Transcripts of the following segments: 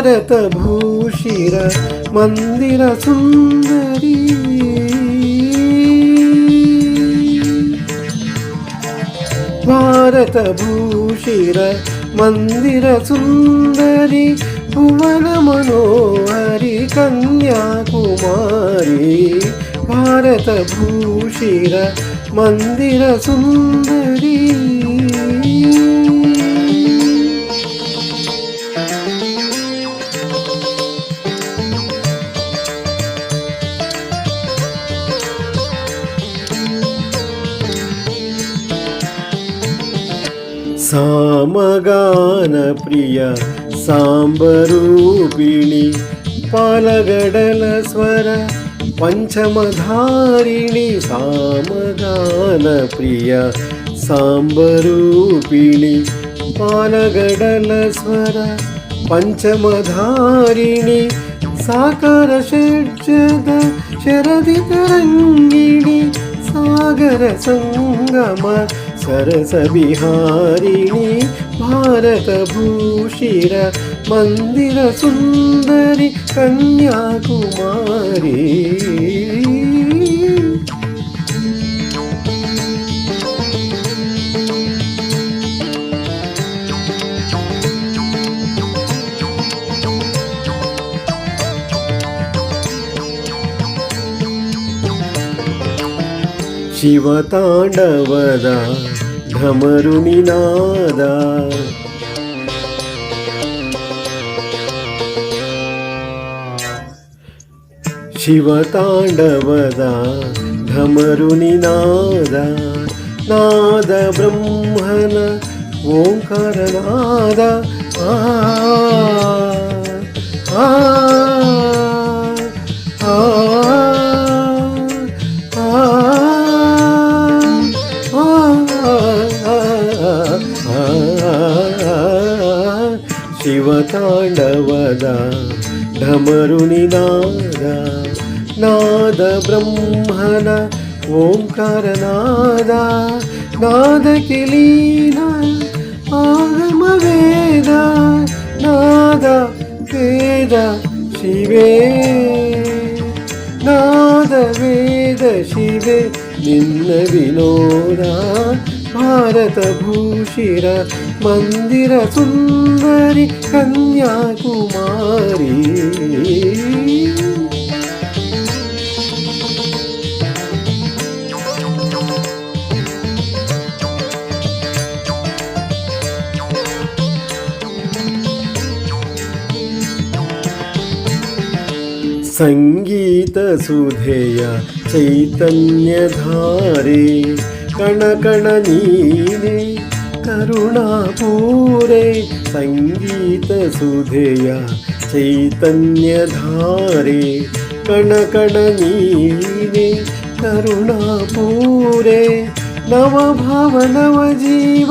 ഭാരതഭൂഷിര മന്ദിര സുന്ദരി. ഭാരതഭൂഷിര മന്ദിര സുന്ദരി. ഭുവന മനോഹരി കന്യാകുമാരി. ഭാരതഭൂഷിര മന്ദിര സുന്ദരി. ಸಾಮಗಾನ ಪ್ರಿಯ ಸಾಂಬರೂಪಿಣಿ ಪಾಲಗಡಲ ಸ್ವರ ಪಂಚಮಧಾರಿಣಿ ಸಾಮಗಾನ ಪ್ರಿಯ ಸಾಂಬರೂಪಿಣಿ ಪಾಲಗಡಲ ಸ್ವರ ಪಂಚಮಧಾರಿಣಿ ಸಾಕಾರ ಷಡ್ಜದ ಶರದಿ ತರಂಗಿಣಿ ಸಾಗರ ಸಂಗಮ सरसविहारिणि भारतभूषिर मन्दिरसुन्दरि कन्याकुमारी शिवताण्डवदा भ्रमरुणिनादा शिवताण्डवदा भ्रमरुणिनादा नाद ब्रह्मण ओङ्कारनादा आ ಶಿವತಾಂಡವದ ಢಮರುನಿನಾದ ನಾದ ಬ್ರಹ್ಮನ ಓಂಕಾರನಾದ ನಾದ ಕಿಲೀನ ಆಗಮ ವೇದ ನಾದ ವೇದ ಶಿವೇ ശിവ ശിവ? നിന്ന വിനോദ ഭാരതഭൂഷിര മന്ദിര സുന്ദരി കന്യാകുമാരി. സംഗീതസുധയ ചൈതന്യധാരേ കണകണനീലേ കരുണാപൂരേ സംഗീതസുധയ ചൈതന്യധാരേ കണകണനീലേ കരുണാപൂരേ നവഭവ നവജീവ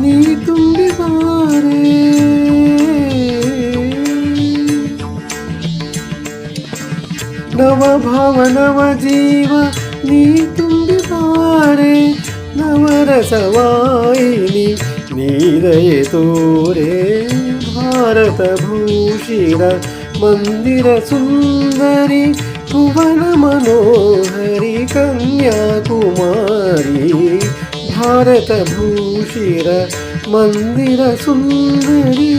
നീ തുമ്പിവാരേ నవ జీవ నీ తుండి పారే నవరసవాయిని నీదయ తోరే భారత భూషిణ మందిర సుందరి భువన మనోహరి కన్యాకుమారి భారత భూషిర మందిర సుందరి